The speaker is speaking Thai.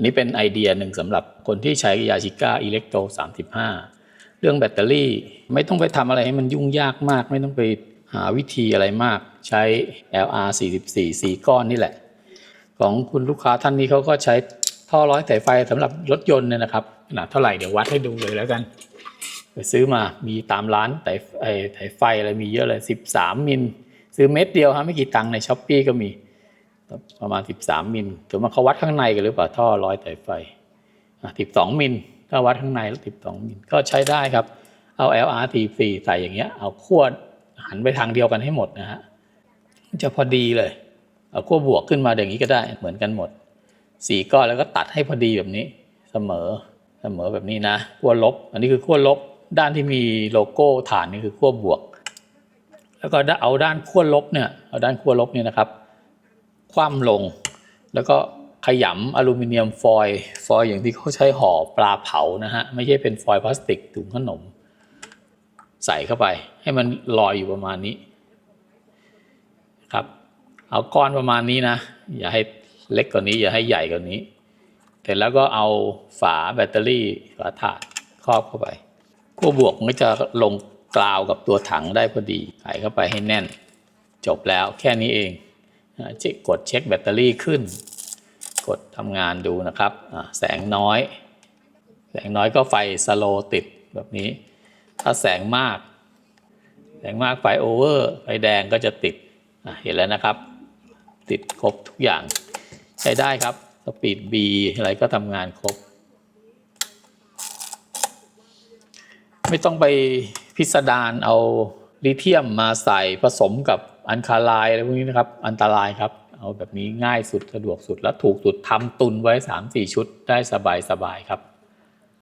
อันนี้เป็นไอเดียหนึ่งสำหรับคนที่ใช้ยาชิก้าอิเล็กโต35 เรื่องแบตเตอรี่ไม่ต้องไปทำอะไรให้มันยุ่งยากมาก ไม่ต้องไปหาวิธีอะไรมาก ใช้ LR 44 4 ก้อนนี่แหละ ของคุณลูกค้าท่านนี้เขาก็ใช้ท่อร้อยสายไฟสำหรับรถยนต์เนี่ยนะครับขนาดเท่าไหร่เดี๋ยววัดให้ดูเลยแล้วกันไปซื้อมามีตามร้านสายไอ้ไฟอะไรมีเยอะเลย 13 มิล ซื้อเม็ดเดียวฮะไม่กี่ตังค์ในช้อปปีก็มี ประมาณ 13 มิลถือมาเขาวัดข้างในกันหรือเปล่าท่อร้อยสายไฟ12 มิลถ้าวัดข้างในแล้ว12 มิลก็ใช้ได้ครับ เอา LRT4 ใส่อย่างเงี้ย เอาขั้วหันไปทางเดียวกันให้หมดนะฮะจะพอดีเลย เอาขั้วบวกขึ้นมาอย่างนี้ก็ได้เหมือนกันหมดสี่ก้อนแล้วก็ตัดให้พอดีแบบนี้เสมอเสมอแบบนี้นะขั้วลบ อันนี้คือขั้วลบ ด้านที่มีโลโก้ฐานนี่คือขั้วบวก แล้วก็เอาด้านขั้วลบเนี่ยเอาด้านขั้วลบเนี่ยนะครับ คว่ำลง แล้วก็ขยำอลูมิเนียมฟอยล์ฟอยล์อย่างที่เขาใช้ห่อปลาเผานะฮะ ไม่ใช่เป็นฟอยล์พลาสติกถุงขนม ใส่เข้าไป ให้มันลอยอยู่ประมาณนี้ครับ เอาก้อนประมาณนี้นะ อย่าให้เล็กกว่านี้ อย่าให้ใหญ่กว่านี้ เสร็จแล้วก็เอาฝาแบตเตอรี่ฝาถาดครอบเข้าไปขั้วบวกมันก็จะลงกราวกับตัวถังได้พอดีใส่เข้าไปให้แน่น จบแล้วแค่นี้เอง เช็คกดเช็คแบตเตอรี่ขึ้น กดทำงานดูนะครับแสงน้อย แสงน้อยก็ไฟสโลติดแบบนี้ ถ้าแสงมาก แสงมากไฟโอเวอร์ไฟแดงก็จะติดเห็นแล้วนะครับ ติดครบทุกอย่างใช้ได้ครับสปีด B อะไรก็ทำงานครบ ไม่ต้องไปพิสดารเอาลิเธียมมาใส่ผสมกับ อันคาลายอะไรพวกนี้นะครับ อันตรายครับ เอาแบบนี้ง่ายสุดสะดวกสุดและถูกสุดทำตุนไว้ 3-4 ชุดได้สบายๆครับ